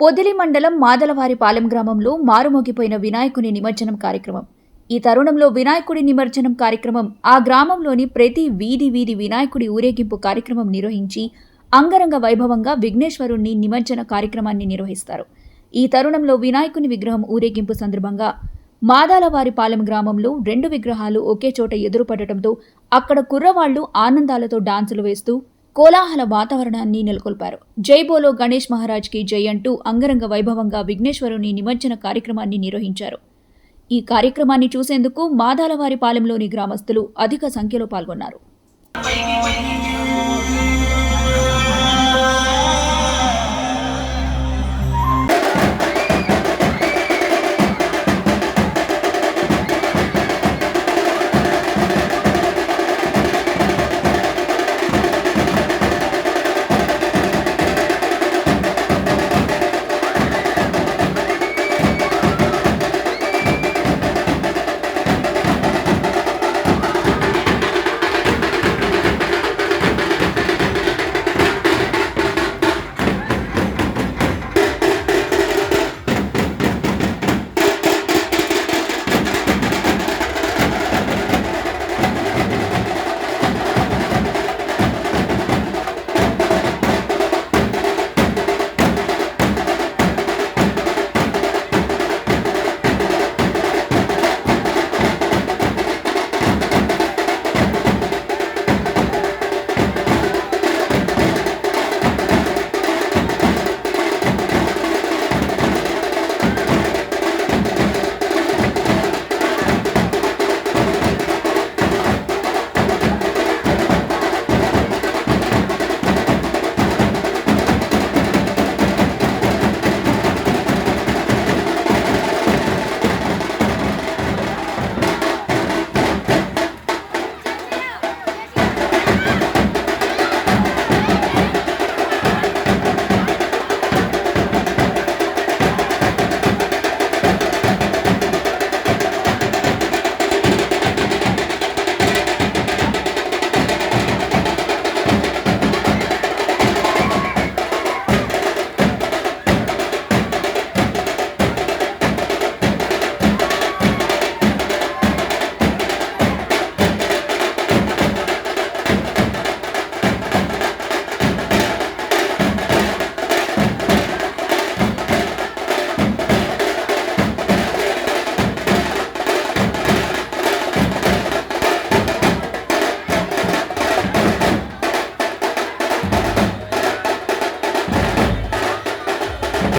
పొదిలి మండలం మాదలవారిపాలెం గ్రామంలో మారుమోగిపోయిన వినాయకుని నిమజ్జనం కార్యక్రమం. ఈ తరుణంలో వినాయకుడి నిమజ్జనం కార్యక్రమం ఆ గ్రామంలోని ప్రతి వీధి వీధి వినాయకుడి ఊరేగింపు కార్యక్రమం నిర్వహించి అంగరంగ వైభవంగా విఘ్నేశ్వరుణ్ణి నిమజ్జన కార్యక్రమాన్ని నిర్వహిస్తారు. ఈ తరుణంలో వినాయకుని విగ్రహం ఊరేగింపు సందర్భంగా మాదాలవారిపాలెం గ్రామంలో రెండు విగ్రహాలు ఒకే చోట ఎదురుపడటంతో అక్కడ కుర్రవాళ్ళు ఆనందాలతో డాన్సులు వేస్తూ కోలాహల వాతావరణాన్ని నెలకొల్పారు. జై బోలో గణేష్ మహారాజ్కి జై అంటూ అంగరంగ వైభవంగా విఘ్నేశ్వరుని నిమజ్జన కార్యక్రమాన్ని నిర్వహించారు. ఈ కార్యక్రమాన్ని చూసేందుకు మాదాలవారిపాలెంలోని గ్రామస్తులు అధిక సంఖ్యలో పాల్గొన్నారు.